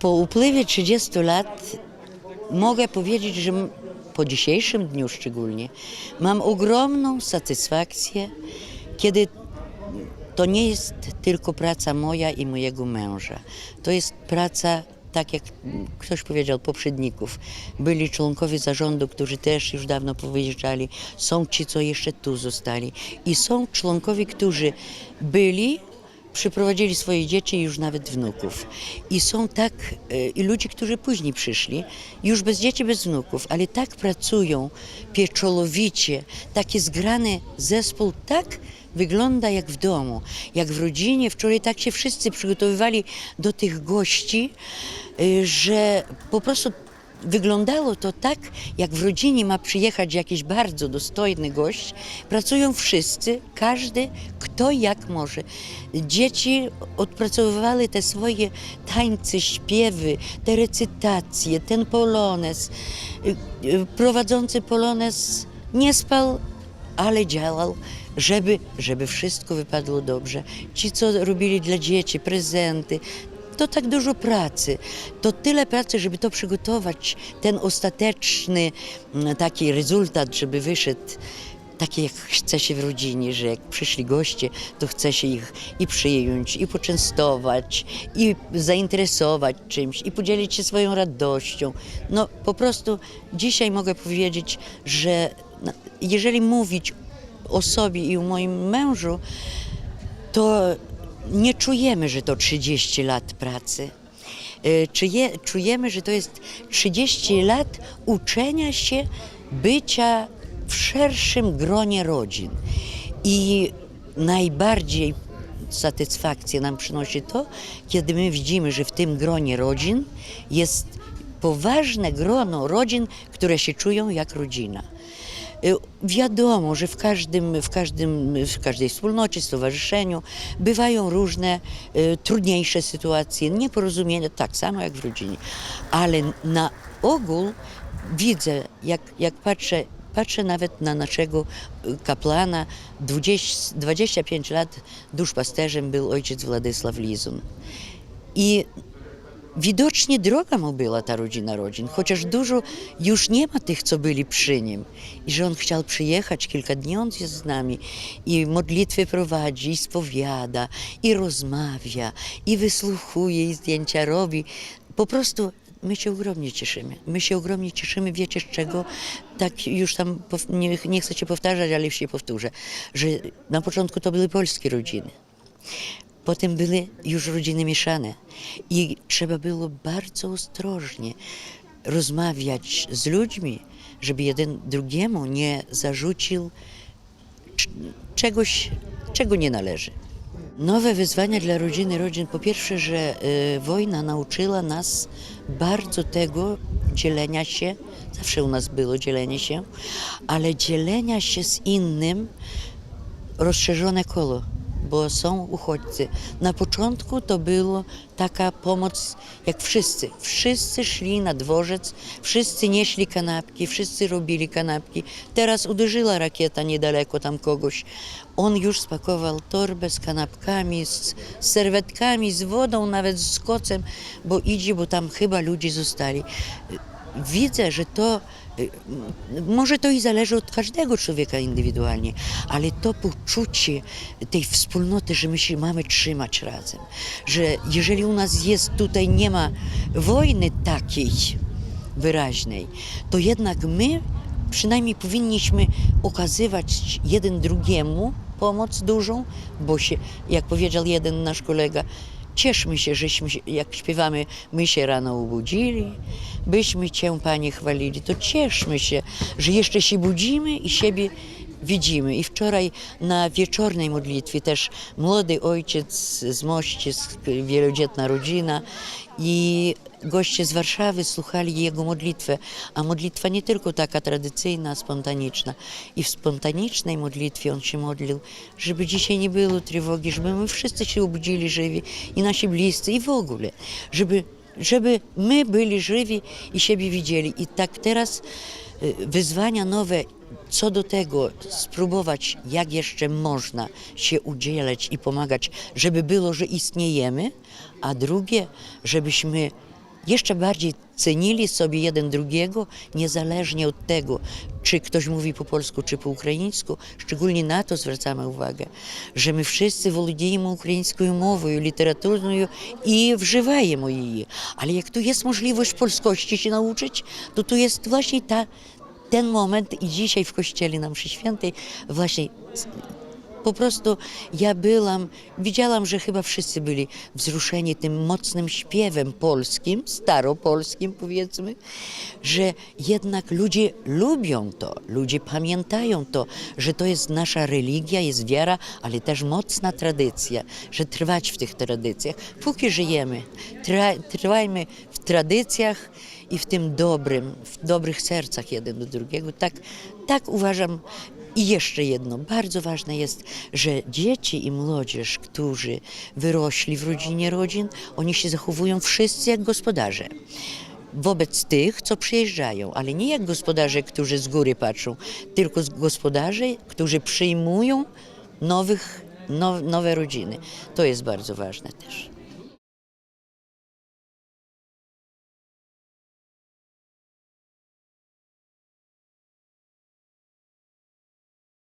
Po upływie 30 lat mogę powiedzieć, że po dzisiejszym dniu szczególnie mam ogromną satysfakcję, kiedy to nie jest tylko praca moja i mojego męża. To jest praca, tak jak ktoś powiedział, poprzedników. Byli członkowie zarządu, którzy też już dawno wyjeżdżali. Są ci, co jeszcze tu zostali. I są członkowie, którzy byli, przyprowadzili swoje dzieci i już nawet wnuków. I są tak, e, i ludzie, którzy później przyszli, już bez dzieci, bez wnuków, ale tak pracują pieczolowicie, taki zgrany zespół, tak wygląda jak w domu, jak w rodzinie. Wczoraj tak się wszyscy przygotowywali do tych gości, y, że po prostu wyglądało to tak, jak w rodzinie ma przyjechać jakiś bardzo dostojny gość. Pracują wszyscy, każdy, kto jak może. Dzieci odpracowywały te swoje tańce, śpiewy, te recytacje, ten polonez. Y, y, Prowadzący polonez nie spał, ale działał, żeby, żeby wszystko wypadło dobrze. Ci, co robili dla dzieci prezenty, to tak dużo pracy, to tyle pracy, żeby to przygotować, ten ostateczny mm, taki rezultat, żeby wyszedł taki, jak chce się w rodzinie, że jak przyszli goście, to chce się ich i przyjąć, i poczęstować, i zainteresować czymś, i podzielić się swoją radością. No po prostu dzisiaj mogę powiedzieć, że no, jeżeli mówić o sobie i o moim mężu, to nie czujemy, że to 30 lat pracy. E, czujemy, że to jest 30 lat uczenia się bycia w szerszym gronie rodzin. I najbardziej satysfakcję nam przynosi to, kiedy my widzimy, że w tym gronie rodzin jest poważne grono rodzin, które się czują jak rodzina. Y, Wiadomo, że w, każdym, w, każdym, w każdej wspólnocie, stowarzyszeniu bywają różne y, trudniejsze sytuacje, nieporozumienia, tak samo jak w rodzinie. Ale na ogół widzę, jak, jak patrzę, patrzę nawet na naszego y, kaplana, 20, 25 lat duszpasterzem był ojciec Władysław Lizun. I Widocznie droga mu była ta rodzina rodzin, chociaż dużo już nie ma tych, co byli przy nim. I że on chciał przyjechać, kilka dni on jest z nami i modlitwy prowadzi, i spowiada, i rozmawia, i wysłuchuje, i zdjęcia robi. Po prostu my się ogromnie cieszymy. My się ogromnie cieszymy, wiecie z czego? Tak już tam, nie, nie chcę się powtarzać, ale już się powtórzę, że na początku to były polskie rodziny. Potem były już rodziny mieszane i trzeba było bardzo ostrożnie rozmawiać z ludźmi, żeby jeden drugiemu nie zarzucił czegoś, czego nie należy. Nowe wyzwania dla rodziny rodzin. Po pierwsze, że y, wojna nauczyła nas bardzo tego dzielenia się. Zawsze u nas było dzielenie się, ale dzielenia się z innym rozszerzone koło, bo są uchodźcy. Na początku to było taka pomoc, jak wszyscy. Wszyscy szli na dworzec, wszyscy nieśli kanapki, wszyscy robili kanapki. Teraz uderzyła rakieta niedaleko tam kogoś. On już spakował torbę z kanapkami, z, serwetkami, z wodą, nawet z kocem, bo idzie, bo tam chyba ludzie zostali. Widzę, że to y, może to i zależy od każdego człowieka indywidualnie, ale to poczucie tej wspólnoty, że my się mamy trzymać razem, że jeżeli u nas jest tutaj nie ma wojny takiej wyraźnej, to jednak my przynajmniej powinniśmy okazywać jeden drugiemu pomoc dużą, bo się, jak powiedział jeden nasz kolega, cieszmy się, żeśmy, jak śpiewamy, my się rano obudzili, byśmy Cię, Panie, chwalili, to cieszmy się, że jeszcze się budzimy i siebie widzimy. I wczoraj na wieczornej modlitwie też młody ojciec z Mości, z- wielodzietna rodzina i goście z Warszawy słuchali jego modlitwę, a modlitwa nie tylko taka tradycyjna, spontaniczna. I w spontanicznej modlitwie on się modlił, żeby dzisiaj nie było trwogi, żeby my wszyscy się obudzili żywi i nasi bliscy i w ogóle, żeby, żeby my byli żywi i siebie widzieli. I tak teraz y, wyzwania nowe co do tego spróbować, jak jeszcze można się udzielać i pomagać, żeby było, że istniejemy, a drugie, żebyśmy jeszcze bardziej cenili sobie jeden drugiego, niezależnie od tego, czy ktoś mówi po polsku, czy po ukraińsku. Szczególnie na to zwracamy uwagę, że my wszyscy володіємо українською мовою, літературною і вживаємо її. Але як tu jest możliwość polskości się nauczyć, to tu jest właśnie ta, ten moment i dzisiaj w kościele na mszy świętej właśnie po prostu ja byłam, widziałam, że chyba wszyscy byli wzruszeni tym mocnym śpiewem polskim, staropolskim powiedzmy, że jednak ludzie lubią to, ludzie pamiętają to, że to jest nasza religia, jest wiara, ale też mocna tradycja, że trwać w tych tradycjach. Póki żyjemy, trwajmy w tradycjach i w tym dobrym, w dobrych sercach jeden do drugiego. Tak, tak uważam. I jeszcze jedno, bardzo ważne jest, że dzieci i młodzież, którzy wyrośli w rodzinie rodzin, oni się zachowują wszyscy jak gospodarze. Wobec tych, co przyjeżdżają, ale nie jak gospodarze, którzy z góry patrzą, tylko gospodarze, którzy przyjmują nowych, now, nowe rodziny. To jest bardzo ważne też.